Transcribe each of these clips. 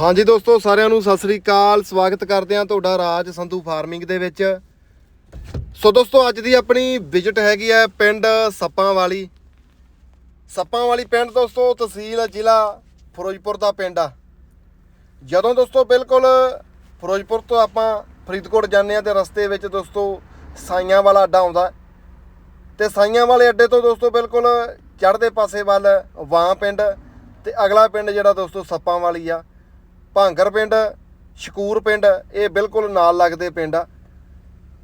ਹਾਂਜੀ ਦੋਸਤੋ, ਸਾਰਿਆਂ ਨੂੰ ਸਤਿ ਸ੍ਰੀ ਅਕਾਲ। ਸਵਾਗਤ ਕਰਦੇ ਹਾਂ ਤੁਹਾਡਾ ਰਾਜ ਸੰਧੂ ਫਾਰਮਿੰਗ ਦੇ ਵਿੱਚ। ਸੋ ਦੋਸਤੋ, ਅੱਜ ਦੀ ਆਪਣੀ ਵਿਜ਼ਿਟ ਹੈਗੀ ਹੈ ਪਿੰਡ ਸੱਪਾਂ ਵਾਲੀ ਸੱਪਾਂ ਵਾਲੀ ਪਿੰਡ ਦੋਸਤੋ, ਤਹਿਸੀਲ ਜ਼ਿਲ੍ਹਾ ਫਿਰੋਜ਼ਪੁਰ ਦਾ ਪਿੰਡ ਆ। ਜਦੋਂ ਦੋਸਤੋ, ਬਿਲਕੁਲ ਫਿਰੋਜ਼ਪੁਰ ਤੋਂ ਆਪਾਂ ਫਰੀਦਕੋਟ ਜਾਂਦੇ ਆ ਤੇ ਰਸਤੇ ਵਿੱਚ ਦੋਸਤੋ, ਸਾਈਆਂ ਵਾਲਾ ਅੱਡਾ ਆਉਂਦਾ। ਹੈ। ਤੇ ਸਾਈਆਂ ਵਾਲੇ ਅੱਡੇ ਤੋਂ ਦੋਸਤੋ, ਬਿਲਕੁਲ ਚੜ੍ਹਦੇ ਪਾਸੇ ਵੱਲ ਵਾਂ ਪਿੰਡ ਤੇ ਅਗਲਾ ਪਿੰਡ ਜਿਹੜਾ ਦੋਸਤੋ ਸੱਪਾਂ ਵਾਲੀ ਆ। ਭਾਂਗਰ ਪਿੰਡ, ਸ਼ਕੂਰ ਪਿੰਡ, ਇਹ ਬਿਲਕੁਲ ਨਾਲ ਲੱਗਦੇ ਪਿੰਡ ਆ।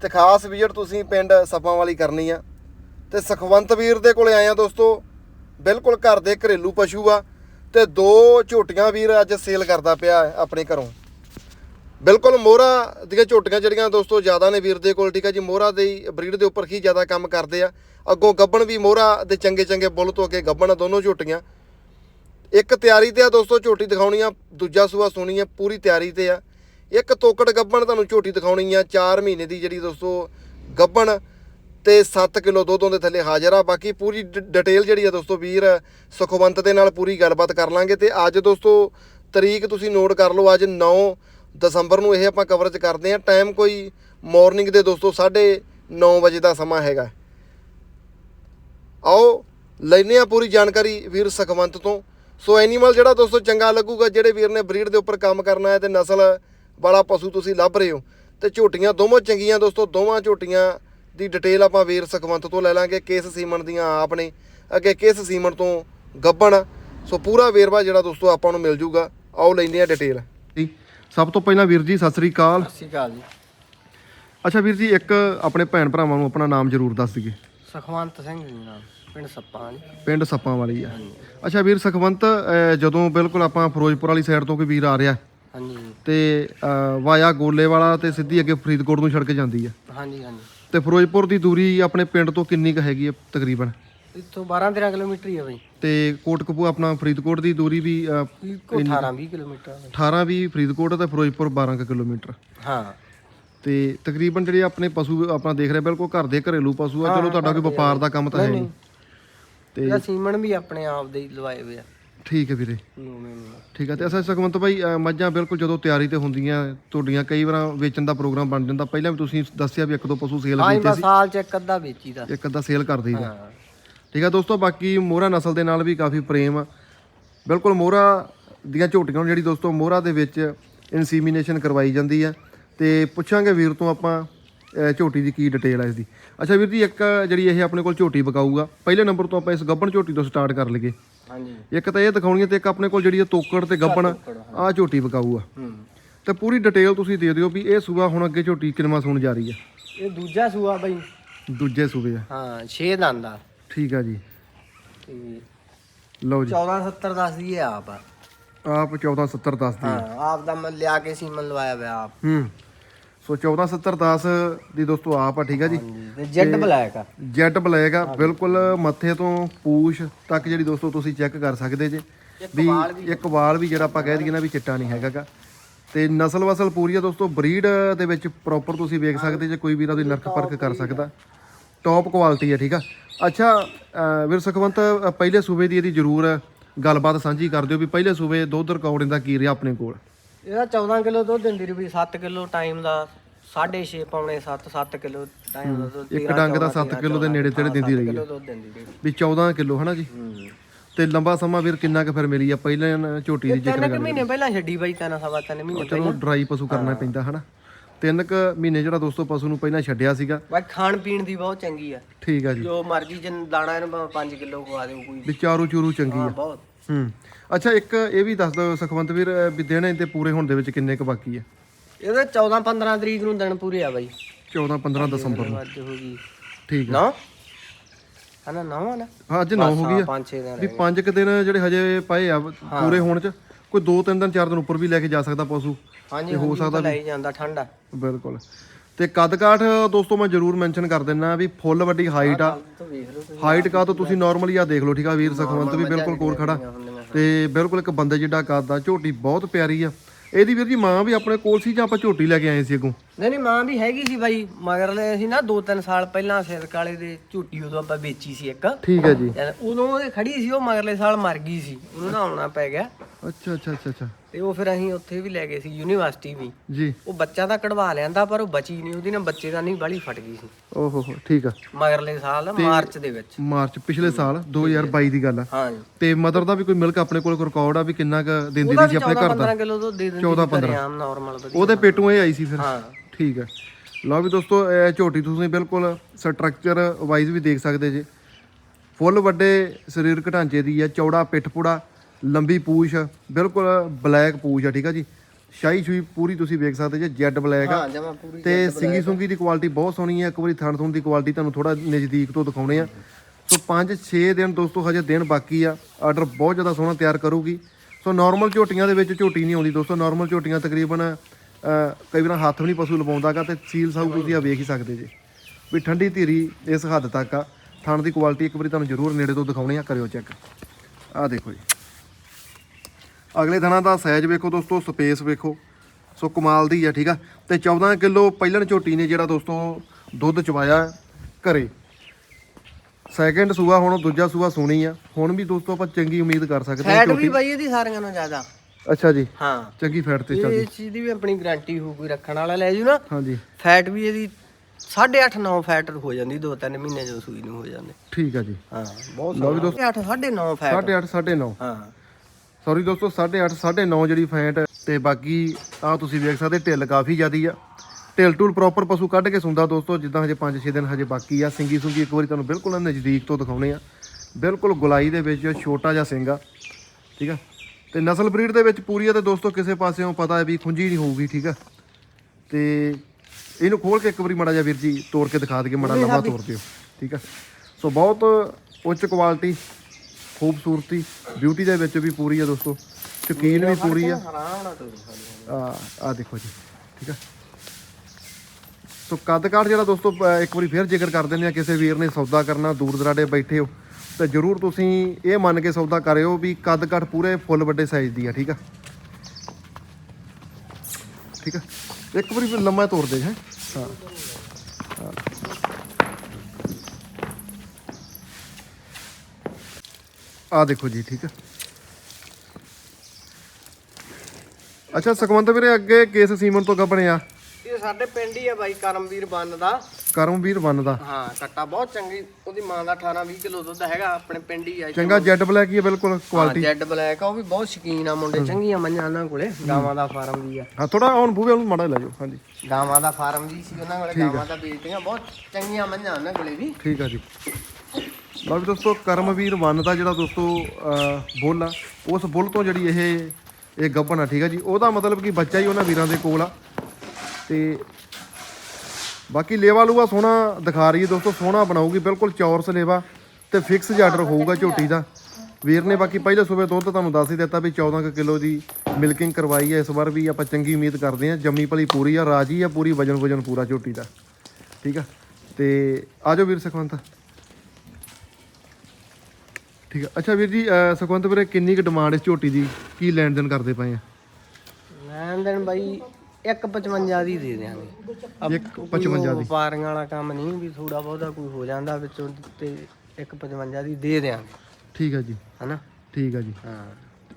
ਤੇ ਖਾਸ ਵਿਜ਼ਿਟ ਤੁਸੀਂ ਪਿੰਡ ਸੱਪਾਂ ਵਾਲੀ ਕਰਨੀ ਆ। ਤੇ ਸੁਖਵੰਤ ਵੀਰ ਦੇ ਕੋਲੇ ਆਏ ਆ ਦੋਸਤੋ, ਬਿਲਕੁਲ ਘਰ ਦੇ ਘਰੇਲੂ ਪਸ਼ੂ ਆ। ਤੇ ਦੋ ਝੋਟੀਆਂ ਵੀਰ ਅੱਜ ਸੇਲ ਕਰਦਾ ਪਿਆ ਆਪਣੇ ਘਰੋਂ। ਬਿਲਕੁਲ ਮੋਹਰਾ ਦੀਆਂ ਝੋਟੀਆਂ ਜਿਹੜੀਆਂ ਦੋਸਤੋ ਜ਼ਿਆਦਾ ਨੇ ਵੀਰ ਦੇ ਕੋਲ, ਠੀਕ ਆ ਜੀ? ਮੋਹਰਾ ਦੇ ਬਰੀਡ ਦੇ ਉੱਪਰ ਹੀ ਜ਼ਿਆਦਾ ਕੰਮ ਕਰਦੇ ਆ। ਅੱਗੋਂ ਗੱਬਣ ਵੀ ਮੋਹਰਾ ਦੇ ਚੰਗੇ ਚੰਗੇ ਬੁੱਲ ਤੋਂ ਅੱਗੇ ਗੱਬਣ ਆ ਦੋਨੋਂ ਝੋਟੀਆਂ। ਇੱਕ ਤਿਆਰੀ ਤੇ ਆ ਦੋਸਤੋ, ਝੋਟੀ ਦਿਖਾਉਣੀ ਆ, ਦੂਜਾ ਸੂਆ ਸੋਣੀ ਆ, ਪੂਰੀ ਤਿਆਰੀ ਤੇ ਆ। ਇੱਕ ਤੋਕੜ ਗੱਬਣ ਤੁਹਾਨੂੰ ਝੋਟੀ ਦਿਖਾਉਣੀ ਆ 4 ਮਹੀਨੇ ਦੀ ਜਿਹੜੀ ਦੋਸਤੋ ਗੱਬਣ ਤੇ 7 ਕਿਲੋ ਦੁੱਧ ਉਹਦੇ ਥੱਲੇ ਹਾਜ਼ਰ ਆ। ਬਾਕੀ ਪੂਰੀ ਡ- ਡਿਟੇਲ ਜਿਹੜੀ ਆ ਦੋਸਤੋ ਵੀਰ, ਸੁਖਵੰਤ ਦੇ ਨਾਲ ਪੂਰੀ ਗੱਲਬਾਤ ਕਰ ਲਾਂਗੇ ਤੇ ਅੱਜ ਦੋਸਤੋ ਤਰੀਕ ਤੁਸੀਂ ਨੋਟ ਕਰ ਲਓ, ਅੱਜ 9 ਦਸੰਬਰ ਨੂੰ ਇਹ ਆਪਾਂ ਕਵਰੇਜ ਕਰਦੇ ਆ। ਟਾਈਮ ਕੋਈ ਮਾਰਨਿੰਗ ਦੇ ਦੋਸਤੋ 9:30 ਵਜੇ ਦਾ ਸਮਾਂ ਹੈਗਾ। ਆਓ ਲੈਨੇ ਆ ਪੂਰੀ ਜਾਣਕਾਰੀ ਵੀਰ ਸੁਖਵੰਤ ਤੋਂ। ਸੋ ਐਨੀਮਲ ਜਿਹੜਾ ਦੋਸਤੋ ਚੰਗਾ ਲੱਗੂਗਾ ਜਿਹੜੇ ਵੀਰ ਨੇ ਬਰੀਡ ਦੇ ਉੱਪਰ ਕੰਮ ਕਰਨਾ ਹੈ ਤੇ ਨਸਲ ਵਾਲਾ ਪਸ਼ੂ ਤੁਸੀਂ ਲੱਭ ਰਹੇ ਹੋ। ਤੇ ਝੋਟੀਆਂ ਦੋਵਾਂ ਚੰਗੀਆਂ ਦੋਸਤੋ ਦੋਵਾਂ ਝੋਟੀਆਂ ਦੀ ਡਿਟੇਲ ਆਪਾਂ ਵੀਰ ਸੁਖਵੰਤ ਤੋਂ ਲੈ ਲਾਂਗੇ ਕਿਸ ਸੀਮਨ ਦੀਆਂ ਆਪ ਨੇ ਅੱਗੇ ਕਿਸ ਸੀਮਨ ਤੋਂ ਗੱਬਣ ਸੋ ਪੂਰਾ ਵੇਰਵਾ ਜਿਹੜਾ ਦੋਸਤੋ ਆਪਾਂ ਨੂੰ ਮਿਲ ਜੂਗਾ। ਆਓ ਲੈਂਦੇ ਆ ਡਿਟੇਲ ਸਭ ਤੋਂ ਪਹਿਲਾਂ ਵੀਰ ਜੀ ਸਤਿ ਸ੍ਰੀ ਅਕਾਲ। ਸਤਿ ਸ਼੍ਰੀ ਅਕਾਲ ਜੀ। ਅੱਛਾ ਵੀਰ ਜੀ ਇੱਕ ਆਪਣੇ ਭੈਣ ਭਰਾਵਾਂ ਨੂੰ ਆਪਣਾ ਨਾਮ ਜ਼ਰੂਰ ਦੱਸ ਦਈਏ। ਸੁਖਵੰਤ ਸਿੰਘ ਜੀ ਨਾਮ। ਪਿੰਡ ਸੱਪਾਂ ਜੀ ਪਿੰਡ ਸੱਪਾਂ ਵਾਲੀ ਆ। ਅੱਛਾ ਵੀਰ ਸੁਖਵੰਤ ਅਹ, ਜਦੋਂ ਬਿਲਕੁਲ ਆਪਾਂ ਫਿਰੋਜ਼ਪੁਰ ਵਾਲੀ ਸਾਈਡ ਤੋਂ ਕੋਈ ਵੀਰ ਆ ਰਿਹਾ ਹਾਂਜੀ। ਤੇ ਅਹ, ਵਾਇਆ ਗੋਲੇ ਵਾਲਾ ਤੇ ਸਿੱਧੀ ਅੱਗੇ ਫਰੀਦਕੋਟ ਨੂੰ ਸੜਕ ਜਾਂਦੀ ਆ। ਹਾਂਜੀ ਹਾਂਜੀ। ਤੇ ਫਿਰੋਜ਼ਪੁਰ ਦੀ ਦੂਰੀ ਆਪਣੇ ਪਿੰਡ ਤੋਂ ਕਿੰਨੀ ਕੁ ਹੈਗੀ ਆ ਤਕਰੀਬਨ? ਇੱਥੋਂ 12 13 ਕਿਲੋਮੀਟਰ ਹੀ ਆ ਬਈ। ਤੇ ਕੋਟਕਪੂਆ ਆਪਣਾ ਫਰੀਦਕੋਟ ਦੀ ਦੂਰੀ ਵੀ ਅਹ, ਇੱਕੋ 18 20 ਕਿਲੋਮੀਟਰ ਆ ਬਈ। 18 ਵੀ ਫਰੀਦਕੋਟ ਤੇ ਫਿਰੋਜ਼ਪੁਰ 12 ਕੁ ਕਿਲੋਮੀਟਰ। ਹਾਂ। ਤੇ ਤਕਰੀਬਨ ਜਿਹੜੇ ਆਪਣੇ ਪਸ਼ੂ ਆਪਾਂ ਦੇਖ ਰਹੇ ਬਿਲਕੁਲ ਘਰ ਦੇ ਘਰੇਲੂ ਪਸ਼ੂ ਆ ਚਲੋ ਤੁਹਾਡਾ ਕੋਈ ਵਪਾਰ ਦਾ ਕੰਮ ਤਾਂ ਹੈ ਨਹੀਂ। ਤੇ ਇਹਦਾ ਸੀਮਨ ਵੀ ਆਪਣੇ ਆਪ ਦੇ ਹੀ ਲਵਾਏ ਹੋਏ ਆ। ਠੀਕ ਹੈ ਵੀਰੇ। ਨੂਵੇਂ ਨੂੰ ਠੀਕ ਹੈ ਤੇ ਅਸਾਂ ਸੁਖਮੰਤ ਭਾਈ ਮੱਝਾਂ ਬਿਲਕੁਲ ਜਦੋਂ ਤਿਆਰੀ ਤੇ ਹੁੰਦੀਆਂ ਤੁਹਾਡੀਆਂ ਕਈ ਵਾਰ ਵੇਚਣ ਦਾ ਪ੍ਰੋਗਰਾਮ ਬਣ ਜਾਂਦਾ। ਪਹਿਲਾਂ ਵੀ ਤੁਸੀਂ ਦੱਸਿਆ ਵੀ ਇੱਕ ਦੋ ਪਸ਼ੂ ਸੇਲ ਹਾਂ ਜੀ ਕੀਤੇ ਬਸ ਸਾਲ ਚ ਇੱਕ ਅੱਧਾ ਵੇਚੀਦਾ। ਇੱਕ ਅੱਧਾ ਸੇਲ ਕਰ ਦਈਦਾ। ਹਾਂ। ਠੀਕ ਹੈ ਦੋਸਤੋ ਬਾਕੀ ਮੋਹਰਾ ਨਸਲ ਦੇ ਨਾਲ ਵੀ ਕਾਫੀ ਪ੍ਰੇਮ ਆ। ਬਿਲਕੁਲ ਮੋਹਰਾ ਦੀਆਂ ਝੋਟੀਆਂ ਨੂੰ ਜਿਹੜੀ ਦੋਸਤੋ ਮੋਹਰਾ ਦੇ ਵਿੱਚ ਇਨਸੀਮੀਨੇਸ਼ਨ ਕਰਵਾਈ ਜਾਂਦੀ ਆ। ਤੇ ਪੁੱਛਾਂਗੇ ਵੀਰ ਤੋਂ ਆਪਾਂ ਝੋਟੀ ਦੀ ਕੀ ਡਿਟੇਲ ਆ ਇਸ ਦੀ। ਅੱਛਾ ਵੀਰ ਜੀ ਇੱਕ ਜਿਹੜੀ ਇਹ ਆਪਣੇ ਕੋਲ ਝੋਟੀ ਬਕਾਊਗਾ ਪਹਿਲੇ ਨੰਬਰ ਤੋਂ ਆਪਾਂ ਇਸ ਗੱਬਣ ਝੋਟੀ ਤੋਂ ਸਟਾਰਟ ਕਰ ਲਈਏ। ਹਾਂਜੀ। ਇੱਕ ਤਾਂ ਇਹ ਦਿਖਾਉਣੀ ਹੈ ਤੇ ਇੱਕ ਆਪਣੇ ਕੋਲ ਜਿਹੜੀ ਇਹ ਤੋਕੜ ਤੇ ਗੱਬਣ ਆ ਝੋਟੀ ਬਕਾਊ ਆ ਹੂੰ। ਤੇ ਪੂਰੀ ਡਿਟੇਲ ਤੁਸੀਂ ਦੇ ਦਿਓ ਵੀ ਇਹ ਸੂਆ ਹੁਣ ਅੱਗੇ ਝੋਟੀ ਕਿੰਨਵਾਂ ਸੂਣ ਜਾ ਰਹੀ ਆ ਇਹ ਦੂਜਾ ਸੂਆ ਬਈ। ਦੂਜੇ ਸੂਬੇ ਆ। ਹਾਂ 6 ਦੰਦ ਠੀਕ ਆ ਜੀ। ਲਓ ਜੀ। 1470 ਦੱਸਦੀ ਹੈ ਆਪ। ਆਪ 1470 ਦੱਸ ਦੀ ਹਾਂ ਆਪ ਦਾ ਮੈਂ ਲਿਆ ਕੇ ਸੀਮਨ ਲਵਾਇਆ ਹੋਇਆ ਆਪ। ਹੂੰ। ਸੋ 1470 10 ਦੀ ਦੋਸਤੋ ਆਪ ਆ ਠੀਕ ਆ ਜੀ। ਤੇ ਜੈਡ ਬਲੈਕ ਆ। ਜੈਟ ਬਲੈਕ ਆ। ਬਿਲਕੁਲ ਮੱਥੇ ਤੋਂ ਪੂਛ ਤੱਕ ਜਿਹੜੀ ਦੋਸਤੋ ਤੁਸੀਂ ਚੈੱਕ ਕਰ ਸਕਦੇ ਜੇ। ਵੀ ਇੱਕ ਵਾਲ ਵੀ ਜਿਹੜਾ ਆਪਾਂ ਕਹਿ ਦਈਏ ਨਾ ਵੀ ਚਿੱਟਾ ਨਹੀਂ ਹੈਗਾਗਾ ਤੇ ਨਸਲ ਵਸਲ ਪੂਰੀ ਆ ਦੋਸਤੋ ਬਰੀਡ ਦੇ ਵਿੱਚ ਪ੍ਰੋਪਰ ਤੁਸੀਂ ਵੇਖ ਸਕਦੇ ਜੇ ਕੋਈ ਵੀਰ ਉਹਦੀ ਨਰਕ ਪਰਖ ਕਰ ਸਕਦਾ। ਟੌਪ ਕੁਆਲਿਟੀ ਹੈ ਠੀਕ ਆ। ਅੱਛਾ ਵੀਰ ਸੁਖਵੰਤ ਪਹਿਲੇ ਸੂਬੇ ਦੀ ਇਹਦੀ ਜ਼ਰੂਰ ਗੱਲਬਾਤ ਸਾਂਝੀ ਕਰ ਦਿਓ ਵੀ ਪਹਿਲੇ ਸੂਬੇ ਦੁੱਧ ਰਿਕਾਰਡ ਇਹਦਾ ਕੀ ਰਿਹਾ ਆਪਣੇ ਕੋਲ। ਇਹਦਾ 14 ਕਿਲੋ ਦੁੱਧ ਦਿੰਦੀ ਰਹੀ ਵੀ 7 ਕਿਲੋ ਟਾਈਮ ਦਾ 6.5 ਪੌਣੇ 7 7 ਕਿਲੋ ਟਾਈਮ ਦਾ ਦੁੱਧ ਇੱਕ ਡੰਗ ਦਾ 7 ਕਿਲੋ ਦੇ ਨੇੜੇ ਤੇੜੇ ਦਿੰਦੀ ਰਹੀ ਹੈ। ਕਿਲੋ ਦੁੱਧ ਦਿੰਦੀ ਰਹੀ। ਵੀ 14 ਕਿਲੋ ਹਨਾ ਜੀ? ਤੇ ਲੰਬਾ ਸਮਾਂ ਵੀਰ ਕਿੰਨਾ ਕੁ ਫਿਰ ਮਿਲੀ ਆ? ਪਹਿਲਾਂ ਝੋਟੀ ਦੀ ਤਿੰਨ ਕੁ ਮਹੀਨੇ ਪਹਿਲਾਂ ਛੱਡੀ ਬਾਈ ਤਿੰਨ ਸਵਾ ਤਿੰਨ ਮਹੀਨੇ ਚਲੋ ਡਰਾਈ ਪਸ਼ੂ ਕਰਨਾ ਪੈਂਦਾ ਹਨਾ? ਤਿੰਨ ਕ ਮਹੀਨੇ ਜਿਹੜਾ ਦੋਸਤੋ ਪਸ਼ੂ ਨੂੰ ਪਹਿਲਾਂ ਛੱਡਿਆ ਸੀਗਾ। ਬਾਈ ਖਾਣ ਪੀਣ ਦੀ ਬਹੁਤ ਚੰਗੀ ਆ। ਠੀਕ ਆ ਜੀ। ਜੋ ਮਰਜ਼ੀ ਜਨ ਦਾਣਾ ਇਹਨੂੰ 5 ਕਿਲੋ ਖਵਾ ਦਿਓ ਕੋਈ। ਵੀ ਚਾਰੂ ਚੂਰੂ ਚੰਗੀ ਆ। ਬਹੁਤ। ਹੂੰ। ਅੱਛਾ ਇੱਕ ਇਹ ਵੀ ਦੱਸ ਦਿਓ ਸੁਖਵੰਤ ਵੀਰ ਵੀ ਦਿਨ ਇਹਦੇ ਪੂਰੇ ਹੋਣ ਦੇ ਵਿੱਚ ਕਿੰਨੇ ਕ ਬਾਕੀ ਆ? ਇਹਦੇ 14 15 ਤਰੀਕ ਨੂੰ ਦਿਨ ਪੂਰੇ ਆ ਬਾਈ। 14 15 ਦਸੰਬਰ ਨੂੰ। ਅੱਜ ਹੋ ਗਈ। ਠੀਕ ਆ। ਨਾ? ਹਨਾ ਨਾ ਨਾ? ਹਾਂ ਅੱਜ 9 ਹੋ ਗਈ ਆ। 5 6 ਦਿਨ ਵੀ ਪੰਜ ਕ ਦਿਨ ਜਿਹੜੇ ਹਜੇ ਪਏ ਆ ਪੂਰੇ ਹੋਣ ਚ ਕੋਈ 2-3 ਦਿਨ 4 ਦਿਨ ਉੱਪਰ ਵੀ ਲੈ ਕੇ ਜਾ ਸਕਦਾ ਪਸ਼ੂ। ਹਾਂਜੀ ਹੋ ਸਕਦਾ ਲੈ ਜਾਂਦਾ ਠੰਡਾ ਬਿਲਕੁਲ। ਤੇ ਕੱਦ ਕਾਠ ਦੋਸਤੋ ਮੈਂ ਜਰੂਰ ਮੈਂਸ਼ਨ ਕਰ ਦਿੰਨਾ ਵੀ ਫੁੱਲ ਵੱਡੀ ਹਾਈਟ ਆ। ਹਾਈਟ ਕਾ ਤਾਂ ਤੁਸੀਂ ਨਾਰਮਲੀ ਆ ਦੇਖ ਲਓ ਠੀਕ ਆ ਵੀਰ? ਸੁਖਵੰਤ ਵੀ ਬਿਲਕੁਲ ਕੋਲ ਖੜਾ। ਤੇ ਬਿਲਕੁਲ ਇੱਕ ਬੰਦੇ ਜਿੱਡਾ ਕਰਦਾ, ਝੋਟੀ ਬਹੁਤ ਪਿਆਰੀ ਆ। ਇਹਦੀ ਵੀਰ ਜੀ ਮਾਂ ਵੀ ਆਪਣੇ ਕੋਲ ਸੀ ਜਾਂ ਆਪਾਂ ਝੋਟੀ ਲੈ ਕੇ ਆਏ ਸੀ ਅੱਗੋਂ? ਨਹੀਂ ਨਹੀਂ ਮਾਂ ਵੀ ਹੈਗੀ ਸੀ ਬਾਈ ਮਗਰਲੇ ਅਸੀਂ ਨਾ 2-3 ਸਾਲ ਪਹਿਲਾਂ ਸਿਰਕ ਵਾਲੇ ਦੇ ਝੂਟੀ ਉਦੋਂ ਆਪਾਂ ਵੇਚੀ ਸੀ ਇੱਕ। ਠੀਕ ਹੈ ਜੀ। ਯਾਰ ਉਦੋਂ ਉਹ ਖੜੀ ਸੀ ਉਹ ਮਗਰਲੇ ਸਾਲ ਮਰ ਗਈ ਸੀ ਉਹਨੂੰ ਨਾ ਆਉਣਾ ਪੈ ਗਿਆ। ਅੱਛਾ ਅੱਛਾ ਅੱਛਾ ਅੱਛਾ। ਤੇ ਉਹ ਫਿਰ ਅਸੀਂ ਉੱਥੇ ਵੀ ਲੈ ਗਏ ਸੀ ਯੂਨੀਵਰਸਿਟੀ ਵੀ। ਜੀ। ਉਹ ਬੱਚਾ ਤਾਂ ਕਢਵਾ ਲਿਆਂਦਾ ਪਰ ਉਹ ਬਚੀ ਨਹੀਂ ਉਹਦੀ ਨਾ ਬੱਚੇ ਦਾ ਨਹੀਂ ਬਾਲੀ ਫਟ ਗਈ ਸੀ। ਓਹੋ ਹੋ ਠੀਕ ਆ। ਮਗਰਲੇ ਸਾਲ ਮਾਰਚ ਦੇ ਵਿੱਚ। ਮਾਰਚ ਪਿਛਲੇ ਸਾਲ 2022 ਦੀ ਗੱਲ ਆ। ਹਾਂ। ਜੀ ਤੇ ਮਦਰ ਦਾ ਵੀ ਕੋਈ ਮਿਲਕ ਆਪਣੇ ਕੋਲ ਰਿਕਾਰਡ ਆ ਵੀ ਕਿੰਨਾ ਕ ਦਿੰਦੀ ਉਹਦਾ ਸੀ ਆਪਣੇ 14 ਘਰ ਦਾ? 15 ਕਿਲੋ ਤੋਂ ਦੇ ਦਿੰਦੀ 14 ਸੀ ਘਰੇ ਆਮ ਨਾਰਮਲ ਉਹਦੇ ਪੇਟੋਂ ਇਹ ਆਈ ਸੀ ਫਿਰ? ਹਾਂ। ਠੀਕ ਹੈ। ਲਓ ਵੀ ਦੋਸਤੋ ਇਹ ਝੋਟੀ ਤੁਸੀਂ ਬਿਲਕੁਲ ਸਟਰਕਚਰ ਵਾਈਜ਼ ਵੀ ਦੇਖ ਸਕਦੇ ਜੇ। ਫੁੱਲ ਵੱਡੇ ਸਰੀਰਕ ਢਾਂਚੇ ਦੀ ਹੈ ਚੌੜਾ ਪਿੱਠ ਪੁੜਾ ਲੰਬੀ ਪੂਛ ਬਿਲਕੁਲ ਬਲੈਕ ਪੂਛ ਆ ਠੀਕ ਆ ਜੀ। ਸ਼ਾਹੀ ਛੂਈ ਪੂਰੀ ਤੁਸੀਂ ਵੇਖ ਸਕਦੇ ਜੇ ਜੈਡ ਬਲੈਕ ਆ। ਤੇ ਸਿੰਗੀ ਸੁੰਗੀ ਦੀ ਕੁਆਲਿਟੀ ਬਹੁਤ ਸੋਹਣੀ ਹੈ ਇੱਕ ਵਾਰੀ ਥਣ ਥੁਣ ਦੀ ਕੁਆਲਿਟੀ ਤੁਹਾਨੂੰ ਥੋੜਾ ਨਜ਼ਦੀਕ ਤੋਂ ਦਿਖਾਉਣੇ ਆ। ਸੋ 5-6 ਦਿਨ ਦੋਸਤੋ ਹਜੇ ਦਿਨ ਬਾਕੀ ਆ। ਆਰਡਰ ਬਹੁਤ ਜ਼ਿਆਦਾ ਸੋਹਣਾ ਤਿਆਰ ਕਰੂਗੀ। ਸੋ ਨਾਰਮਲ ਝੋਟੀਆਂ ਦੇ ਵਿੱਚ ਝੋਟੀ ਨਹੀਂ ਆਉਂਦੀ ਦੋਸਤੋ ਨਾਰਮਲ ਝੋਟੀਆਂ ਤਕਰੀਬਨ ਕਈ ਵਾਰ ਹੱਥ ਵੀ ਨਹੀਂ ਪਸ਼ੂ ਲਵਾਉਂਦਾਗਾ ਤੇ ਸੀਲ ਸਾਊ ਤੁਸੀਂ ਆ ਵੇਖ ਹੀ ਸਕਦੇ ਜੇ। ਵੀ ਠੰਡੀ ਧੀਰੀ ਇਸ ਹੱਦ ਤੱਕ ਆ। ਥਣ ਦੀ ਕੁਆਲਿਟੀ ਇੱਕ ਵਾਰੀ ਤੁਹਾਨੂੰ ਜ਼ਰੂਰ ਨੇੜੇ ਤੋਂ ਦਿਖਾਉਣੇ ਆ ਕਰਿਓ ਚੈੱਕ ਆ ਦੇਖੋ ਜੀ। ਅਗਲੇ ਥਣਾ ਦਾ ਸਾਈਜ਼ ਵੇਖੋ ਦੋਸਤੋ ਸਪੇਸ ਵੇਖੋ। ਸੋ ਕਮਾਲ ਦੀ ਆ ਠੀਕ ਆ? ਤੇ 14 ਕਿਲੋ ਪਹਿਲਣ ਝੋਟੀ ਨੇ ਜਿਹੜਾ ਦੋਸਤੋ ਦੁੱਧ ਚਵਾਇਆ ਘਰੇ। ਸੈਕੰਡ ਸੂਆ ਹੁਣ ਦੂਜਾ ਸੂਆ ਸੋਣੀ ਆ। ਹੁਣ ਵੀ ਦੋਸਤੋ ਆਪਾਂ ਚੰਗੀ ਉਮੀਦ ਕਰ ਸਕਦੇ ਹਾਂ ਫੈਟ ਵੀ ਬਾਈ ਇਹਦੀ ਸਾਰੀਆਂ ਨਾਲੋਂ ਜ਼ਿਆਦਾ। ਅੱਛਾ ਜੀ। ਹਾਂ। ਚੰਗੀ ਫੈਟ ਤੇ ਚੱਲ ਇਹ ਚੀਜ਼ ਦੀ ਵੀ ਆਪਣੀ ਗਾਰੰਟੀ ਹੋਊ ਕੋਈ ਰੱਖਣ ਵਾਲਾ ਲੈ ਜੂ ਨਾ। ਹਾਂਜੀ। ਫੈਟ ਵੀ ਇਹਦੀ 8.5 9 ਫੈਟ ਹੋ ਜਾਂਦੀ 2-3 ਮਹੀਨੇ ਜਦੋਂ ਸੂਈ ਨੂੰ ਹੋ ਜਾਂਦੇ। ਠੀਕ ਆ ਜੀ। ਹਾਂ ਬਹੁਤ ਸੋਹਣਾ। 8 9.5 ਫੈਟ 8.5 9.5 ਹਾਂ। ਸੌਰੀ ਦੋਸਤੋ 8.5 9.5 ਜਿਹੜੀ ਫੈਟ ਤੇ ਬਾਕੀ ਆ ਤੁਸੀਂ ਵੇਖ ਸਕਦੇ ਢਿੱਲ ਕਾਫੀ ਜ਼ਿਆਦੀ ਆ। ਢਿੱਲ ਟੂਲ ਪ੍ਰੋਪਰ ਪਸ਼ੂ ਕੱਢ ਕੇ ਸੁੰਦਾ ਦੋਸਤੋ ਜਿੱਦਾਂ ਹਜੇ 5-6 ਦਿਨ ਹਜੇ ਬਾਕੀ ਆ ਸਿੰਗੀ ਸੁੰਗੀ ਇੱਕ ਵਾਰੀ ਤੁਹਾਨੂੰ ਬਿਲਕੁਲ ਨਜ਼ਦੀਕ ਤੋਂ ਦਿਖਾਉਣੇ ਆ। ਬਿਲਕੁਲ ਗੁਲਾਈ ਦੇ ਵਿੱਚ ਛੋਟਾ ਜਿਹਾ ਆ ਠੀਕ ਆ? ਤੇ ਨਸਲ ਬਰੀਡ ਦੇ ਵਿੱਚ ਪੂਰੀ ਆ ਤੇ ਦੋਸਤੋ ਕਿਸੇ ਪਾਸਿਓਂ ਪਤਾ ਹੈ ਵੀ ਖੁੰਝੀ ਨਹੀਂ ਹੋਊਗੀ ਠੀਕ ਆ? ਤੇ ਇਹਨੂੰ ਖੋਲ ਕੇ ਇੱਕ ਵਾਰੀ ਮੜਾ ਜਿਹਾ ਵੀਰ ਜੀ ਤੋੜ ਕੇ ਦਿਖਾ ਦਈਏ ਮੜਾ ਲੰਮਾ ਤੋੜ ਦਿਓ ਠੀਕ ਆ? ਸੋ ਬਹੁਤ ਉੱਚ ਕੁਆਲਿਟੀ ਖੂਬਸੂਰਤੀ ਬਿਊਟੀ ਦੇ ਵਿੱਚ ਵੀ ਪੂਰੀ ਆ ਦੋਸਤੋ। ਸ਼ਕੀਨ ਵੀ ਪੂਰੀ ਆ। ਆ ਆ ਦੇਖੋ ਜੀ ਠੀਕ ਆ? ਸੋ ਕੱਦ ਕਾਠ ਜਿਹੜਾ ਦੋਸਤੋ ਇੱਕ ਵਾਰੀ ਫੇਰ ਜ਼ਿਕਰ ਕਰ ਦਿੰਦੇ ਆ ਕਿਸੇ ਵੀਰ ਨੇ ਸੌਦਾ ਕਰਨਾ ਦੂਰ ਦਰਾਡੇ ਬੈਠੇ ਹੋ ਤੇ ਜਰੂਰ ਤੁਸੀਂ ਇਹ ਮੰਨ ਕੇ ਸੌਦਾ ਕਰਿਓ ਵੀ ਕੱਦ ਕਾਠ ਪੂਰੇ ਫੁੱਲ ਵੱਡੇ ਸਾਈਜ਼ ਦੀ ਆ, ਠੀਕ ਆ? ਠੀਕ ਆ? ਇੱਕ ਵਾਰੀ ਲੰਮਾ ਤੋੜ ਦੇ, ਹੈ? ਹਾਂ। ਆ ਦੇਖੋ ਜੀ, ਠੀਕ ਆ? ਅੱਛਾ, ਸੁਖਵੰਤ ਵੀਰੇ, ਅੱਗੇ ਕੇਸ ਸੀਮਨ ਤੋਂ ਗੱਬਣਿਆ ਇਹ ਸਾਡੇ ਪਿੰਡ ਹੀ ਆ ਬਾਈ, ਕਰਮਵੀਰ ਬੰਨ ਦਾ। ਕਰਮਵੀਰ ਬੰਨ ਦਾ। ਹਾਂ ਕੱਟਾ ਬਹੁਤ ਚੰਗੀ ਉਹਦੀ ਮਾਂ ਦਾ 18 20 ਕਿਲੋ ਦੁੱਧ ਹੈਗਾ ਆਪਣੇ ਪਿੰਡ ਹੀ ਆ ਚੰਗਾ ਜੈਡ ਬਲੈਕ ਹੀ ਆ ਬਿਲਕੁਲ ਕੁਆਲਿਟੀ ਜੈਡ ਬਲੈਕ ਆ ਉਹ ਵੀ ਬਹੁਤ ਸ਼ਕੀਨ ਆ ਮੁੰਡੇ ਚੰਗੀਆਂ ਮੱਝਾਂ ਉਹਨਾਂ ਕੋਲੇ ਗਾਵਾਂ ਦਾ ਫਾਰਮ ਵੀ ਆ। ਹਾਂ ਥੋੜਾ ਹੁਣ ਬੂਵੇ ਨੂੰ ਮਾੜਾ ਲੈ ਜਾਓ ਹਾਂਜੀ। ਗਾਵਾਂ ਦਾ ਫਾਰਮ ਵੀ ਸੀ ਉਹਨਾਂ ਕੋਲੇ ਗਾਵਾਂ ਦਾ ਵੇਚਦੀਆਂ ਬਹੁਤ ਚੰਗੀਆਂ ਮੱਝਾਂ ਉਹਨਾਂ ਕੋਲੇ ਵੀ। ਠੀਕ ਆ ਜੀ। ਲਓ ਦੋਸਤੋ ਕਰਮਵੀਰ ਬੰਨ ਦਾ ਜਿਹੜਾ ਦੋਸਤੋ ਅਹ, ਬੁੱਲ ਆ ਉਸ ਬੁੱਲ ਤੋਂ ਜਿਹੜੀ ਇਹ ਇਹ ਗੱਭਣ ਆ ਠੀਕ ਆ ਜੀ। ਉਹਦਾ ਮਤਲਬ ਕਿ ਬੱਚਾ ਹੀ ਉਹਨਾਂ ਵੀਰਾਂ ਦੇ ਕੋਲ ਆ। ਤੇ ਬਾਕੀ ਲੇਵਾ ਲੂਆ ਸੋਹਣਾ ਦਿਖਾ ਰਹੀ ਹੈ ਦੋਸਤੋ, ਸੋਹਣਾ ਬਣਾਉਗੀ ਬਿਲਕੁਲ ਚੌਰਸ ਲੇਵਾ ਤੇ ਫਿਕਸ ਜਾਰਡਰ ਹੋਊਗਾ ਝੋਟੀ ਦਾ। ਵੀਰ ਨੇ ਬਾਕੀ ਪਹਿਲੇ ਸੂਬੇ ਦੁੱਧ ਤੁਹਾਨੂੰ ਦੱਸ ਹੀ ਦਿੱਤਾ ਵੀ 14 ਕਿਲੋ ਦੀ ਮਿਲਕਿੰਗ ਕਰਵਾਈ ਹੈ। ਇਸ ਵਾਰ ਵੀ ਆਪਾਂ ਚੰਗੀ ਉਮੀਦ ਕਰਦੇ ਹਾਂ, ਜੰਮੀ ਭਲੀ ਪੂਰੀ ਆ, ਰਾਜੀ ਆ, ਪੂਰੀ ਵਜਨ ਵਜਨ ਪੂਰਾ ਝੋਟੀ ਦਾ। ਠੀਕ ਆ? ਤੇ ਆਜੋ ਵੀਰ ਸੁਖਵੰਤ। ਠੀਕ ਆ? ਅੱਛਾ ਵੀਰ ਜੀ, ਅਹ ਸੁਖਵੰਤ ਵੀਰੇ, ਕਿੰਨੀ ਕੁ ਡਿਮਾਂਡ ਇਸ ਝੋਟੀ ਦੀ? ਕੀ ਲੈਣ ਦੇਣ ਕਰਦੇ ਪਏ ਆ? ਲੈਣ ਦੇਣ ਬਾਈ 155 ਦੀ ਦੇ ਦਿਆਂਗੇ। ਇੱਕ 55 ਦੀ। ਵਪਾਰੀਆਂ ਵਾਲਾ ਕੰਮ ਨਹੀਂ ਵੀ ਥੋੜਾ ਬਹੁਤਾ ਕੋਈ ਹੋ ਜਾਂਦਾ ਵਿੱਚੋਂ ਤੇ 155 ਦੀ ਦੇ ਦਿਆਂਗੇ। ਠੀਕ ਆ ਜੀ। ਹਨਾ? ਠੀਕ ਆ ਜੀ। ਹਾਂ।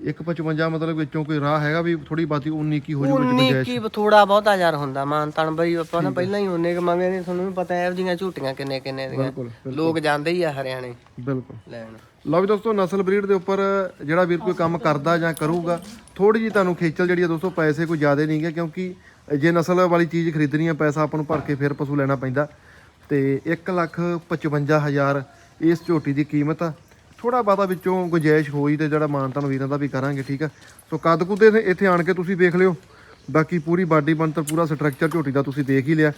155 ਮਤਲਬ ਵਿੱਚੋਂ ਕੋਈ ਰਾਹ ਹੈਗਾ ਵੀ ਥੋੜੀ ਬਾਤੀ 19 ਕੀ ਹੋ ਜੂ ਵਿੱਚ 19 ਗੁੰਜਾਇਸ਼? ਕੀ ਥੋੜਾ ਬਹੁਤਾ ਯਾਰ ਹੁੰਦਾ ਮਾਨ ਤਣ ਬਈ ਆਪਾਂ ਨਾ ਪਹਿਲਾਂ ਹੀ ਉਹਨੇ ਕ ਮੰਗੇ ਨੇ ਤੁਹਾਨੂੰ ਵੀ ਪਤਾ ਇਹੋ ਜਿਹੀਆਂ ਝੂਟੀਆਂ ਕਿੰਨੇ ਕਿੰਨੇ ਦੀਆਂ ਬਿਲਕੁਲ। ਲੋਕ ਜਾਂਦੇ ਹੀ ਆ ਹਰਿਆਣੇ ਬਿਲਕੁਲ। ਲੈਣ। ਲਓ ਵੀ ਦੋਸਤੋ, ਨਸਲ ਬਰੀਡ ਦੇ ਉੱਪਰ ਜਿਹੜਾ ਵੀਰ ਕੋਈ ਕੰਮ ਕਰਦਾ ਜਾਂ ਕਰੂਗਾ ਥੋੜੀ ਜੀ ਤੁਹਾਨੂੰ ਖੇਚਲ ਜਿਹੜੀ ਆ ਦੋਸਤੋ, ਪੈਸੇ ਕੋਈ ਜ਼ਿਆਦਾ ਨਹੀਂ ਗਏ ਕਿਉਂਕਿ ਜੇ ਨਸਲ ਵਾਲੀ ਚੀਜ਼ ਖਰੀਦਣੀ ਆ, ਪੈਸਾ ਆਪਾਂ ਨੂੰ ਭਰ ਕੇ ਫਿਰ ਪਸ਼ੂ ਲੈਣਾ ਪੈਂਦਾ। ਤੇ 1 ਲੱਖ 55 ਹਜ਼ਾਰ ਇਸ ਝੋਟੀ ਦੀ ਕੀਮਤ ਆ। ਥੋੜਾ ਬਾਤਾ ਵਿੱਚੋਂ ਗੁੰਜਾਇਸ਼ ਹੋਈ ਤੇ ਜਿਹੜਾ ਮਾਨ ਤੁਹਾਨੂੰ ਵੀਰਾਂ ਦਾ ਵੀ ਕਰਾਂਗੇ, ਠੀਕ ਆ? ਸੋ ਕੱਦ ਕੁੱਦੇ ਇੱਥੇ- ਆਣ ਕੇ ਤੁਸੀਂ ਵੇਖ ਲਿਓ। ਬਾਕੀ ਪੂਰੀ ਬਾਡੀ ਬਣਤਰ, ਪੂਰਾ ਸਟਰਕਚਰ ਝੋਟੀ ਦਾ ਤੁਸੀਂ ਦੇਖ ਹੀ ਲਿਆ।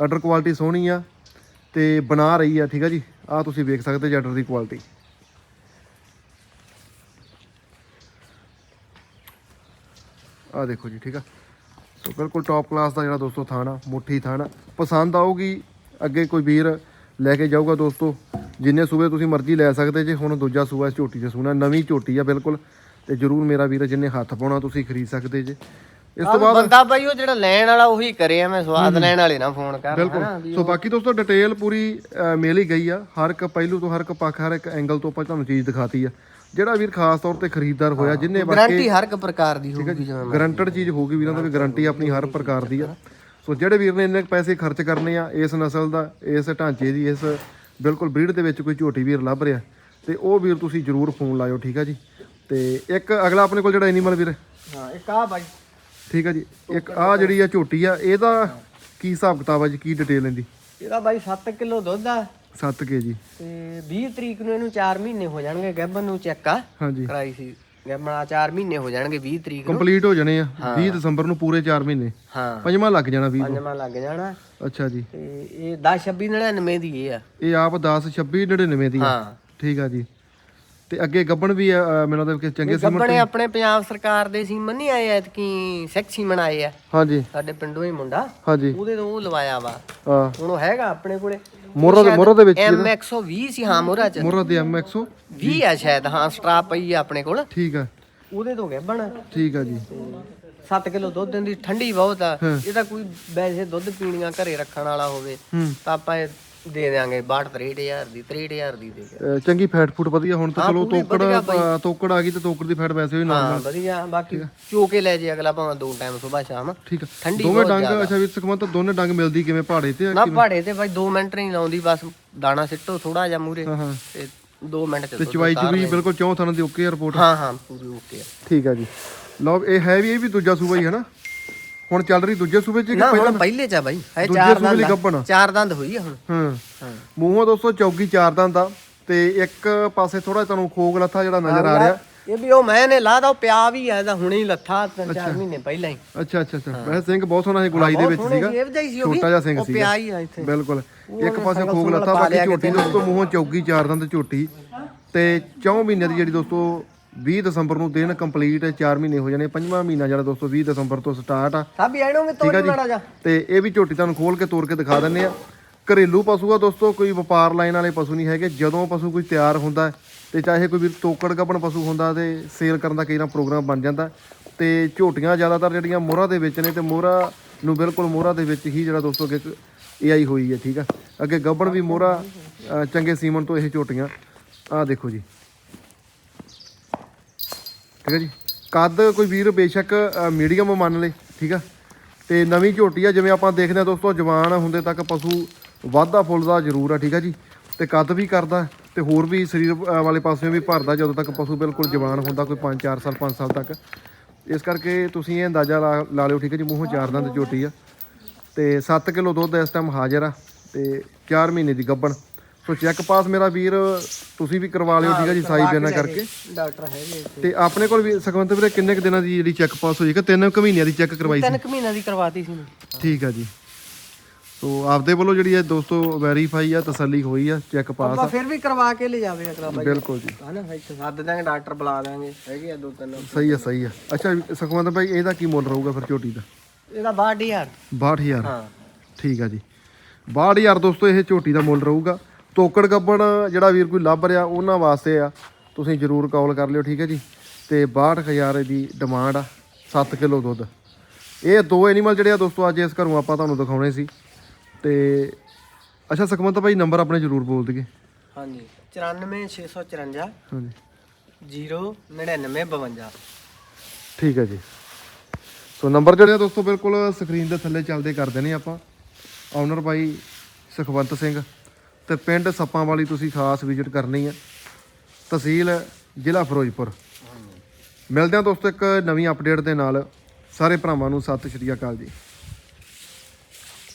ਆਰਡਰ ਕੁਆਲਿਟੀ ਸੋਹਣੀ ਆ ਤੇ ਬਣਾ ਰਹੀ ਆ, ਠੀਕ ਆ ਜੀ? ਆ ਤੁਸੀਂ ਵੇਖ ਸਕਦੇ ਜੀ ਆਰਡਰ ਦੀ ਕੁਆਲਿਟੀ ਆ ਦੇਖੋ ਜੀ ਠੀਕ ਆ? ਸੋ ਬਿਲਕੁਲ ਟੌਪ ਕਲਾਸ ਦਾ ਜਿਹੜਾ ਦੋਸਤੋ ਥਾਣਾ ਮੁੱਠੀ ਥਾਣਾ। ਪਸੰਦ ਆਊਗੀ ਅੱਗੇ ਕੋਈ ਵੀਰ ਲੈ ਕੇ ਜਾਊਗਾ ਦੋਸਤੋ। ਜਿੰਨੇ ਸੂਬੇ ਤੁਸੀਂ ਮਰਜ਼ੀ ਲੈ ਸਕਦੇ ਜੇ ਹੁਣ ਦੂਜਾ ਸੂਆ ਇਸ ਝੋਟੀ 'ਚ ਸੂਣਾ ਨਵੀਂ ਝੋਟੀ ਆ ਬਿਲਕੁਲ। ਤੇ ਜਰੂਰ ਮੇਰਾ ਵੀਰ ਜਿੰਨੇ ਹੱਥ ਪਾਉਣਾ ਤੁਸੀਂ ਖਰੀਦ ਸਕਦੇ ਜੇ। ਇਸ ਤੋਂ ਬਾਅਦ ਬੰਦਾ ਬਾਈ ਉਹ ਜਿਹੜਾ ਲੈਣ ਵਾਲਾ ਉਹੀ ਕਰੇ ਆ ਮੈਂ ਸਵਾਦ ਲੈਣ ਵਾਲੇ ਨਾ ਫੋਨ ਕਰ ਬਿਲਕੁਲ। ਸੋ ਬਾਕੀ ਦੋਸਤੋ ਡਿਟੇਲ ਪੂਰੀ ਮਿਲ ਹੀ ਗਈ ਆ। ਹਰ ਇੱਕ ਪਹਿਲੂ ਤੋਂ ਹਰ ਇੱਕ ਪੱਖ ਹਰ ਇੱਕ ਐਂਗਲ ਤੋਂ ਆਪਾਂ ਤੁਹਾਨੂੰ ਚੀਜ਼ ਦਿਖਾਤੀ ਆ। ਜਿਹੜਾ ਵੀਰ ਖਾਸ ਤੌਰ ਤੇ ਖਰੀਦਦਾਰ ਹੋਇਆ ਜਿੰਨੇ ਗਾਰੰਟੀ ਹਰ ਇੱਕ ਪ੍ਰਕਾਰ ਦੀ ਹੋਊਗੀ ਜਿਵੇਂ ਗਰੰਟਡ ਚੀਜ਼ ਹੋਊਗੀ ਵੀਰਾਂ ਦਾ ਵੀ ਗਾਰੰਟੀ ਆਪਣੀ ਹਰ ਪ੍ਰਕਾਰ ਦੀ ਆ। ਸੋ ਜਿਹੜੇ ਵੀਰ ਨੇ ਇੰਨੇ ਪੈਸੇ ਖਰਚ ਕਰਨੇ ਆ ਇਸ ਨਸਲ ਦਾ ਇਸ ਢਾਂਚੇ ਦੀ ਇਸ ਬਿਲਕੁਲ ਬਰੀਡ ਦੇ ਵਿੱਚ ਕੋਈ ਝੋਟੀ ਵੀਰ ਲੱਭ ਰਿਹਾ ਤੇ ਉਹ ਵੀਰ ਤੁਸੀਂ ਜਰੂਰ ਫੋਨ ਲਾਇਓ ਠੀਕ ਆ ਜੀ। ਤੇ ਇੱਕ ਅਗਲਾ ਆਪਣੇ ਕੋਲ ਜਿਹੜਾ ਐਨੀਮਲ ਵੀਰ ਹਾਂ। ਇੱਕ ਆ ਬਾਈ। ਠੀਕ ਆ ਜੀ ਇੱਕ ਆ ਜਿਹੜੀ ਆ ਝੋਟੀ ਆ ਇਹਦਾ ਕੀ ਹਿਸਾਬ ਕਿਤਾਬ ਆ ਜੀ ਕੀ ਡਿਟੇਲ ਇਹਦੀ? ਇਹਦਾ ਬਾਈ 7 ਕਿਲੋ ਦੁੱਧ ਆ 7 ਕੇਜੀ ਤੇ 20 ਤਰੀਕ ਨੂੰ ਇਹਨੂੰ 4 ਮਹੀਨੇ ਹੋ ਜਾਣਗੇ ਗੱਭਨ ਨੂੰ ਚੈੱਕ ਆ। ਹਾਂਜੀ। ਕਰਾਈ ਸੀ। ਗੱਭਣਾ 4 ਮਹੀਨੇ ਹੋ ਜਾਣਗੇ 20 ਤਰੀਕ ਨੂੰ। ਕੰਪਲੀਟ ਹੋ ਜਾਣੇ ਆ। 20 ਦਸੰਬਰ ਨੂੰ ਪੂਰੇ 4 ਮਹੀਨੇ। ਹਾਂ। ਪੰਜਵਾਂ ਲੱਗ ਜਾਣਾ 20 ਪੰਜਵਾਂ ਲੱਗ ਜਾਣਾ। ਅੱਛਾ ਜੀ। ਤੇ ਇਹ 10 26 99 ਦੀ ਇਹ ਆ। ਇਹ ਆਪ 10 26 99 ਦੀ ਆ। ਹਾਂ। ਠੀਕ ਆ ਜੀ। ਤੇ ਅੱਗੇ ਗੱਬਣ ਵੀ ਆ ਮੈਨੂੰ ਲੱਗਦਾ ਕਿ ਚੰਗੇ ਸੀਮਨ ਗੱਭਣੇ ਆਪਣੇ ਪੰਜਾਬ ਸਰਕਾਰ ਦੇ ਸੀਮਨ ਨਹੀਂ ਆਏ ਐਤਕੀ ਸੈਕ ਸੀਮਨ ਆਏ ਆ। ਹਾਂਜੀ। ਸਾਡੇ ਪਿੰਡੋਂ ਹੀ ਮੁੰਡਾ ਹਾਂਜੀ। ਉਹਦੇ ਤੋਂ ਉਹ ਲਵਾਇਆ ਵਾ। ਆ ਹੁਣ ਉਹ ਹੈਗਾ ਆਪਣੇ ਕੋਲੇ। ਮੋਹਰਾ ਦੇ ਮੋਹਰਾ ਦੇ ਵਿੱਚ ਐਮ 120 ਸੀ ਹਾਂ ਮੋਹਰਾ ਚ। ਮੋਹਰਾ ਦੇ M100 20 ਆ ਸ਼ਾਇਦ ਹਾਂ ਸਟਰਾਪ ਪਈ ਆ ਆਪਣੇ ਕੋਲ। ਠੀਕ ਆ। ਉਹਦੇ ਤੋਂ ਗੱਭਣ ਠੀਕ ਆ ਜੀ। 7 ਕਿਲੋ ਦੁੱਧ ਦਿੰਦੀ ਠੰਡੀ ਬਹੁਤ ਆ। ਇਹਦਾ ਕੋਈ ਵੈਸੇ ਦੁੱਧ ਪੀਣੀਆਂ ਘਰੇ ਰੱਖਣ ਵਾਲਾ ਹੋਵੇ ਹੂੰ। ਤਾਂ ਆਪਾਂ ਇਹ ਦੇ ਦੇਾਂਗੇ 62 63000 ਦੀ 63000 ਦੀ ਦੇ ਅਹ ਚੰਗੀ ਫੈਟ ਫੂਡ ਵਧੀਆ ਹੁਣ ਤਾਂ ਹਾਂ, ਚਲੋ ਪੂਰੀ ਤੋਕੜ ਵਧੀਆ ਅਹ ਤੋਕੜ ਆ ਗਈ ਤੇ ਤੋਕੜ ਦੀ ਫੈਟ ਵੈਸੇ ਵੀ ਹਾਂ ਨਾਰਮਲ ਵਧੀਆ ਬਾਕੀ ਚੋਕੇ ਲੈ ਜੇ ਅਗਲਾ ਭਾਵੇਂ ਦੋ ਟਾਈਮ ਸਵੇਰ ਸ਼ਾਮ। ਠੀਕ ਆ। ਠੰਡੀ ਦੋਵੇਂ ਬਹੁਤ ਡੰਗ ਅੱਛਾ ਵੀ ਸਕਮਤ ਦੋਨੇ ਡੰਗ ਮਿਲਦੀ ਕਿਵੇਂ? ਪਹਾੜੇ ਤੇ ਆ? ਨਾ ਪਹਾੜੇ ਤੇ ਬਾਈ 2 ਮਿੰਟ ਨਹੀਂ ਲਾਉਂਦੀ ਬਸ ਦਾਣਾ ਸਿੱਟੋ ਥੋੜਾ ਜਿਹਾ ਮੂਰੇ ਹਾਂ ਹਾਂ। ਤੇ 2 ਮਿੰਟ ਤੇ ਚਵਾਈ ਲੈ। ਬਿਲਕੁਲ ਚੌਂ ਥਾਂ ਦੀ ਓਕੇ ਰਿਪੋਰਟ ਹਾਂ ਹਾਂ ਪੂਰੀ ਓਕੇ ਆ। ਠੀਕ ਆ ਜੀ। ਲਓ ਇਹ ਹੈ ਵੀ ਇਹ ਵੀ ਦੂਜਾ ਸੂਬਾ ਹੀ ਹੈ ਨਾ? ਹੁਣ ਚੱਲ ਰਹੀ ਦੂਜੇ ਸੂਬੇ ਚ ਕਿ ਨਾ ਪਹਿਲਾਂ ਹੁਣ ਪਹਿਲੇ ਚ ਆ ਬਾਈ। ਹੈ ਦੂਜੇ ਚਾਰ ਸੂਬੇ ਦੀ ਦੰਦ ਗੱਭਣ। ਚਾਰ ਦੰਦ ਹੋਈ ਆ ਹੁਣ। ਹਾਂ। ਹਾਂ। ਮੂੰਹੋਂ ਦੋਸਤੋ ਚੌਗੀ ਚਾਰ ਦੰਦ ਦਾ ਤੇ ਇੱਕ ਪਾਸੇ ਥੋੜਾ ਤੁਹਾਨੂੰ ਖੋਗ ਲੱਥਾ ਜਿਹੜਾ ਨਜ਼ਰ ਆ ਰਿਹਾ। ਇਹ ਵੀ ਉਹ ਮੈਂ ਨੇ ਲਾਦਾ ਉਹ ਪਿਆ ਵੀ ਆ ਇਹਦਾ ਹੁਣੇ ਹੀ ਲੱਥਾ ਤਿੰਨ ਚਾਰ ਮਹੀਨੇ ਪਹਿਲਾਂ ਹੀ। ਅੱਛਾ ਅੱਛਾ ਅੱਛਾ। ਵੈਸੇ ਸਿੰਘ ਬਹੁਤ ਸੋਹਣਾ ਸੀ ਗੁਲਾਈ ਦੇ ਵਿੱਚ ਸੀਗਾ। ਛੋਟਾ ਜਿਹਾ ਸਿੰਘ ਉਹ ਸੀਗਾ। ਪਿਆ ਹੀ ਆ ਇੱਥੇ। ਬਿਲਕੁਲ। ਇੱਕ ਪਾਸੇ ਖੋਗ ਲੱਥਾ ਬਾਕੀ ਝੋਟੀ ਦੋਸਤੋ ਮੂੰਹੋਂ ਚੌਗੀ ਚਾਰ ਦੰਦ ਝੋਟੀ। ਤੇ 4 ਮਹੀਨੇ ਦੀ ਜਿਹੜੀ ਦੋਸਤੋ 20 ਦਸੰਬਰ ਨੂੰ ਦਿਨ ਕੰਪਲੀਟ 4 ਮਹੀਨੇ ਹੋ ਜਾਣੇ ਪੰਜਵਾਂ ਮਹੀਨਾ ਜਿਹੜਾ ਦੋਸਤੋ 20 ਦਸੰਬਰ ਤੋਂ ਸਟਾਰਟ ਆ। ਸਭ ਐਣੋਂ ਵਿੱਚ ਤੋੜ ਮਾੜਾ ਜਾ। ਤੇ ਇਹ ਵੀ ਝੋਟੀ ਤੁਹਾਨੂੰ ਖੋਲ ਕੇ ਤੋੜ ਕੇ ਦਿਖਾ ਦਿੰਨੇ ਆ। ਘਰੇਲੂ ਪਸ਼ੂ ਆ ਦੋਸਤੋ ਕੋਈ ਵਪਾਰ ਲਾਈਨ ਵਾਲੇ ਪਸ਼ੂ ਨਹੀਂ ਹੈਗੇ। ਜਦੋਂ ਪਸ਼ੂ ਕੋਈ ਤਿਆਰ ਹੁੰਦਾ ਤੇ ਚਾਹੇ ਕੋਈ ਵੀ ਤੋਕੜ ਗੱਭਣ ਪਸ਼ੂ ਹੁੰਦਾ ਤੇ ਸੇਲ ਕਰਨ ਦਾ ਕਈ ਨਾ ਪ੍ਰੋਗਰਾਮ ਬਣ ਜਾਂਦਾ। ਤੇ ਝੋਟੀਆਂ ਜ਼ਿਆਦਾਤਰ ਜਿਹੜੀਆਂ ਮੋਹਰਾ ਦੇ ਵਿੱਚ ਨੇ ਤੇ ਮੋਹਰਾ ਨੂੰ ਬਿਲਕੁਲ ਮੋਹਰਾ ਦੇ ਵਿੱਚ ਹੀ ਜਿਹੜਾ ਦੋਸਤੋ ਅੱਗੇ ਏਆਈ ਹੋਈ ਹੈ ਠੀਕ ਆ। ਅੱਗੇ ਗੱਭਣ ਵੀ ਮੋਹਰਾ ਚੰਗੇ ਸੀਮਨ ਤੋਂ ਇਹ ਝੋਟੀਆਂ। ਆਹ ਦੇਖੋ ਜੀ। ਠੀਕ ਹੈ ਜੀ। ਕੱਦ ਕੋਈ ਵੀਰ ਬੇਸ਼ੱਕ ਮੀਡੀਅਮ ਮੰਨ ਲੇ, ਠੀਕ ਆ। ਤੇ ਨਵੀਂ ਝੋਟੀ ਆ, ਜਿਵੇਂ ਆਪਾਂ ਦੇਖਦੇ ਆ ਦੋਸਤੋ, ਜਵਾਨ ਹੁੰਦੇ ਤੱਕ ਪਸ਼ੂ ਵਾਧਾ ਫੁੱਲਦਾ ਜ਼ਰੂਰ ਆ, ਠੀਕ ਆ ਜੀ। ਤੇ ਕੱਦ ਵੀ ਕਰਦਾ, ਤੇ ਹੋਰ ਵੀ ਸਰੀਰ ਵਾਲੇ ਪਾਸਿਓਂ ਵੀ ਭਰਦਾ, ਜਦੋਂ ਤੱਕ ਪਸ਼ੂ ਬਿਲਕੁਲ ਜਵਾਨ ਹੁੰਦਾ, ਕੋਈ 5-4 ਸਾਲ 5 ਸਾਲ ਤੱਕ। ਇਸ ਕਰਕੇ ਤੁਸੀਂ ਇਹ ਅੰਦਾਜ਼ਾ ਲਾ ਲਾ ਲਿਓ, ਠੀਕ ਹੈ ਜੀ, ਮੂੰਹੋਂ ਚਾਰ ਦੰਦ ਝੋਟੀ ਆ। ਤੇ 7 ਕਿਲੋ ਦੁੱਧ ਇਸ ਟਾਈਮ ਹਾਜ਼ਰ ਆ, ਤੇ 4 ਮਹੀਨੇ ਦੀ ਗੱਬਣ ਸੋ ਚੈੱਕ ਪਾਸ ਮੇਰਾ ਵੀਰ ਤੁਸੀਂ ਵੀ ਕਰਵਾ ਲਿਓ ਠੀਕ ਹੈ ਜੀ ਸਾਈ ਬਿਆਨਾ ਕਰਕੇ। ਡਾਕਟਰ ਹੈਗੇ ਤੇ ਆਪਣੇ ਕੋਲ ਵੀ ਸੁਖਵੰਤ ਵੀਰੇ ਕਿੰਨੇ ਕੁ ਦਿਨਾਂ ਦੀ ਜਿਹੜੀ ਚੈੱਕ ਪਾਸ ਹੋਈ? ਕਿ ਤਿੰਨ ਕੁ ਮਹੀਨਿਆਂ ਦੀ ਚੈੱਕ ਕਰਵਾਈ ਸੀ। ਤਿੰਨ ਕੁ ਮਹੀਨਾ ਦੀ ਕਰਵਾਤੀ ਸੀ ਮੈਂ ਠੀਕ ਆ ਜੀ। ਸੋ ਆਪਦੇ ਵੱਲੋਂ ਜਿਹੜੀ ਹੈ ਦੋਸਤੋ ਵੈਰੀਫਾਈ ਆ ਤਸੱਲੀ ਹੋਈ ਆ ਚੈੱਕ ਪਾਸ ਆਪਾਂ ਫਿਰ ਵੀ ਕਰਵਾ ਕੇ ਲੈ ਜਾਵੇ ਅਗਲਾ ਬਾਈ ਬਿਲਕੁਲ ਜੀ। ਹਨਾ ਇੱਥੇ ਸੱਦ ਦਾਂਗੇ ਡਾਕਟਰ ਬੁਲਾ ਦਾਂਗੇ ਹੈਗੇ ਆ ਦੋ ਤਿੰਨ ਸਹੀ ਆ ਸਹੀ ਆ। ਅੱਛਾ ਸੁਖਵੰਤ ਭਾਈ ਇਹਦਾ ਕੀ ਮੁੱਲ ਰਹੂਗਾ ਫਿਰ ਝੋਟੀ ਦਾ? ਇਹਦਾ 62000 62000 ਹਾਂ। ਠੀਕ ਆ ਜੀ। 62000 ਦੋਸਤੋ ਇਹ ਝੋਟੀ ਦਾ ਮੁੱਲ ਰਹੂਗਾ। ਤੋਕੜ ਗੱਬਣ ਜਿਹੜਾ ਵੀਰ ਕੋਈ ਲੱਭ ਰਿਹਾ ਉਹਨਾਂ ਵਾਸਤੇ ਆ। ਤੁਸੀਂ ਜਰੂਰ ਕਾਲ ਕਰ ਲਿਓ ਠੀਕ ਹੈ ਜੀ। ਤੇ 62000 ਦੀ ਡਿਮਾਂਡ ਆ 7 ਕਿਲੋ ਦੁੱਧ। ਇਹ ਦੋ ਐਨੀਮਲ ਜਿਹੜੇ ਆ ਦੋਸਤੋ ਅੱਜ ਇਸ ਘਰੋਂ ਆਪਾਂ ਤੁਹਾਨੂੰ ਦਿਖਾਉਣੇ ਸੀ। ਤੇ ਅੱਛਾ ਸੁਖਮੰਤ ਭਾਈ ਨੰਬਰ ਆਪਣੇ ਜਰੂਰ ਬੋਲ ਦਈਏ। ਹਾਂਜੀ 94654 ਹਾਂਜੀ। 09952 ਠੀਕ ਹੈ ਜੀ। ਸੋ ਨੰਬਰ ਜਿਹੜੇ ਆ ਦੋਸਤੋ ਬਿਲਕੁਲ ਸਕਰੀਨ ਦੇ ਥੱਲੇ ਚੱਲਦੇ ਕਰਦੇ ਨੇ ਆਪਾਂ। Owner by Sukhwant Singh. ਤੇ ਪਿੰਡ ਸੱਪਾਂ ਵਾਲੀ ਤੁਸੀਂ ਖਾਸ ਵਿਜ਼ਿਟ ਕਰਨੀ ਹੈ ਤਹਿਸੀਲ ਜ਼ਿਲ੍ਹਾ ਫਿਰੋਜ਼ਪੁਰ। ਮਿਲਦੇ ਹਾਂ ਦੋਸਤੋ ਇੱਕ ਨਵੀਂ ਅਪਡੇਟ ਦੇ ਨਾਲ। ਸਾਰੇ ਭਰਾਵਾਂ ਨੂੰ ਸਤਿ ਸ਼੍ਰੀ ਅਕਾਲ ਜੀ।